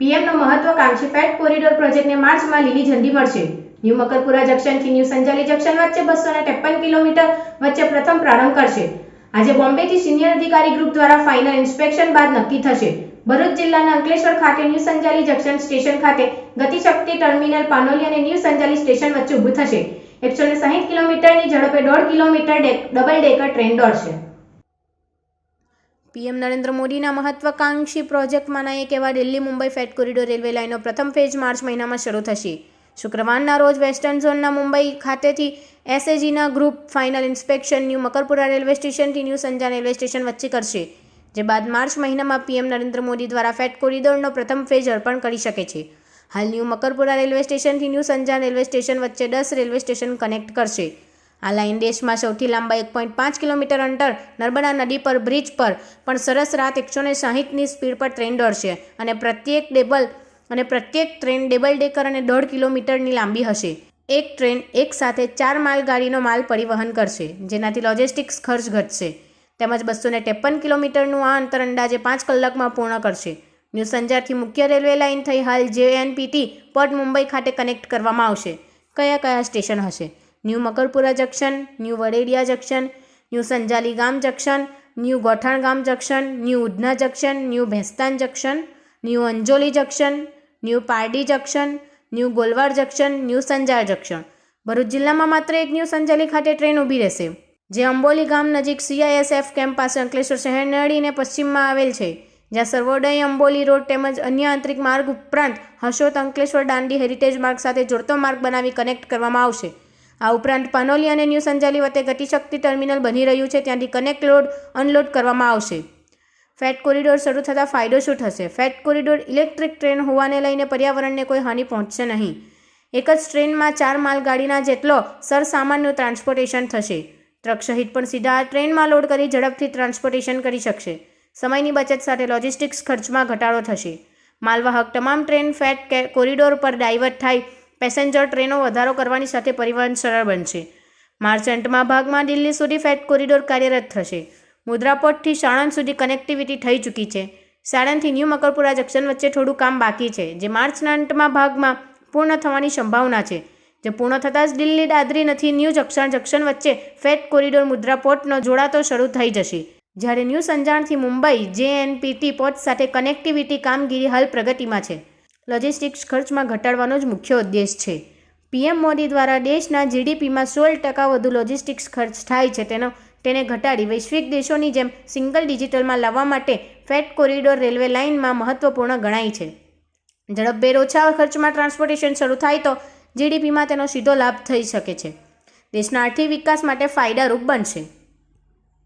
પીએમનો મહત્વાકાંક્ષી fat corridor પ્રોજેક્ટને માર્ચમાં લીલી ઝંડી મળશે. ન્યૂ મકરપુરા જંકશનથી ન્યૂ સંજાલી જંકશન વચ્ચે બસો ત્રેપન કિલોમીટર વચ્ચે પ્રથમ પ્રારંભ કરશે. આજે બોમ્બેથી સિનિયર અધિકારી ગ્રુપ દ્વારા ફાઇનલ ઇન્સ્પેક્શન બાદ નક્કી થશે. ભરૂચ જિલ્લાના અંકલેશ્વર ખાતે ન્યૂ સંજાલી જંકશન સ્ટેશન ખાતે ગતિશક્તિ ટર્મિનલ પાનોલી અને ન્યૂ સંજાલી સ્ટેશન વચ્ચે ઊભું થશે. એકસો ને સાહીઠ કિલોમીટરની ઝડપે દોઢ કિલોમીટર ડબલ ડેકર ટ્રેન દોડશે. પીએમ નરેન્દ્ર મોદીના મહત્વાકાંક્ષી પ્રોજેક્ટમાંના એક એવા Delhi Mumbai freight corridor railway લાઇનનો પ્રથમ ફેઝ માર્ચ મહિનામાં શરૂ થશે. શુક્રવારના રોજ વેસ્ટર્ન ઝોનના મુંબઈ ખાતેથી એસએજીના group final inspection new Makarpura railway સ્ટેશનથી ન્યૂ સંજાન રેલવે સ્ટેશન વચ્ચે કરશે, જે બાદ માર્ચ મહિનામાં પીએમ નરેન્દ્ર મોદી દ્વારા ફેટ કોરિડોરનો પ્રથમ ફેઝ અર્પણ કરી શકે છે. હાલ ન્યૂ મકરપુરા રેલવે સ્ટેશનથી ન્યૂ સંજાન રેલવે સ્ટેશન વચ્ચે દસ રેલવે સ્ટેશન કનેક્ટ કરશે. આ લાઇન દેશમાં સૌથી લાંબા એક પોઈન્ટ પાંચ કિલોમીટર અંતર નર્મદા નદી પર, બ્રિજ પર, પણ સરસ રાત એકસો ને સાહીઠની સ્પીડ પર ટ્રેન દોડશે અને પ્રત્યેક ડેબલ અને પ્રત્યેક ટ્રેન ડેબલ ડેકર અને દોઢ કિલોમીટરની લાંબી હશે. એક ટ્રેન એક સાથે ચાર માલગાડીનો માલ પરિવહન કરશે, જેનાથી લોજિસ્ટિક્સ ખર્ચ ઘટશે. તેમજ બસો ને ત્રેપન કિલોમીટરનું આ અંતર અંદાજે પાંચ કલાકમાં પૂર્ણ કરશે. ન્યૂ સંજારથી મુખ્ય રેલવે લાઇન થઈ હાલ જેએનપીટી પોર્ટ મુંબઈ ખાતે કનેક્ટ કરવામાં આવશે. કયા કયા સ્ટેશન હશે? New Makarpura junction, new Vadedia junction, new Sanjali ગામ જંકશન, ન્યૂ ગોઠાણ ગામ junction, new Udhna junction, new Bhestan junction, new Anjoli junction, new Pardi junction, new Golwad junction, new Sanjar junction. Bharuch જિલ્લામાં માત્ર એક new Sanjali ખાતે train ઊભી રહેશે, જે અંબોલી ગામ નજીક સીઆઈએસએફ કેમ્પ પાસે અંકલેશ્વર શહેર અડીને પશ્ચિમમાં આવેલ છે, જ્યાં સર્વોદય અંબોલી રોડ તેમજ અન્ય આંતરિક માર્ગ ઉપરાંત હશોત અંકલેશ્વર દાંડી હેરિટેજ માર્ગ સાથે જોડતો માર્ગ બનાવી કનેક્ટ કરવામાં આવશે. આ ઉપરાંત પાનોલી અને ન્યૂ સંજાલી વચ્ચે ગતિશક્તિ ટર્મિનલ બની રહ્યું છે, ત્યાંથી કનેક્ટ લોડ, અનલોડ કરવામાં આવશે. ફેટ કોરિડોર શરૂ થતાં ફાયદો શું થશે? ફેટ કોરિડોર ઇલેક્ટ્રિક ટ્રેન હોવાને લઈને પર્યાવરણને કોઈ હાનિ પહોંચશે નહીં. એક જ ટ્રેનમાં ચાર માલગાડીના જેટલો સરસામાન્ય ટ્રાન્સપોર્ટેશન થશે. ટ્રક સહિત પણ સીધા ટ્રેનમાં લોડ કરી ઝડપથી ટ્રાન્સપોર્ટેશન કરી શકશે. સમયની બચત સાથે લોજિસ્ટિક્સ ખર્ચમાં ઘટાડો થશે. માલવાહક તમામ ટ્રેન ફેટ કોરિડોર પર ડાયવર્ટ થાય પેસેન્જર ટ્રેનો વધારો કરવાની સાથે પરિવહન સરળ બનશે. માર્ચ અંતમાં ભાગમાં દિલ્હી સુધી ફેટ કોરિડોર કાર્યરત થશે. મુદ્રાપોર્ટથી સાણંદ સુધી કનેક્ટિવિટી થઈ ચૂકી છે. સાણંદથી ન્યૂ મકરપુરા જંકશન વચ્ચે થોડું કામ બાકી છે, જે માર્ચના અંતમાં ભાગમાં પૂર્ણ થવાની સંભાવના છે. જે પૂર્ણ થતાં જ દિલ્હી દાદરી નથી, ન્યૂ જંકશન જંકશન વચ્ચે ફેટ કોરિડોર મુદ્રાપોર્ટનો જોડાતો શરૂ થઈ જશે. જ્યારે ન્યૂ સંજાણથી મુંબઈ, જેએનપીટી પોર્ટ સાથે કનેક્ટિવિટી કામગીરી હાલ પ્રગતિમાં છે. લોજિસ્ટિક્સ ખર્ચમાં ઘટાડવાનો જ મુખ્ય ઉદ્દેશ છે. પીએમ મોદી દ્વારા દેશના જીડીપીમાં સોળ ટકા વધુ લોજિસ્ટિક્સ ખર્ચ થાય છે. તેનો, તેને ઘટાડી વૈશ્વિક દેશોની જેમ સિંગલ ડિજિટલમાં લાવવા માટે ફેટ કોરિડોર રેલવે લાઇનમાં મહત્વપૂર્ણ ગણાય છે. ઝડપભેર ઓછા ખર્ચમાં ટ્રાન્સપોર્ટેશન શરૂ થાય તો જીડીપીમાં તેનો સીધો લાભ થઈ શકે છે. દેશના આર્થિક વિકાસ માટે ફાયદારૂપ બનશે.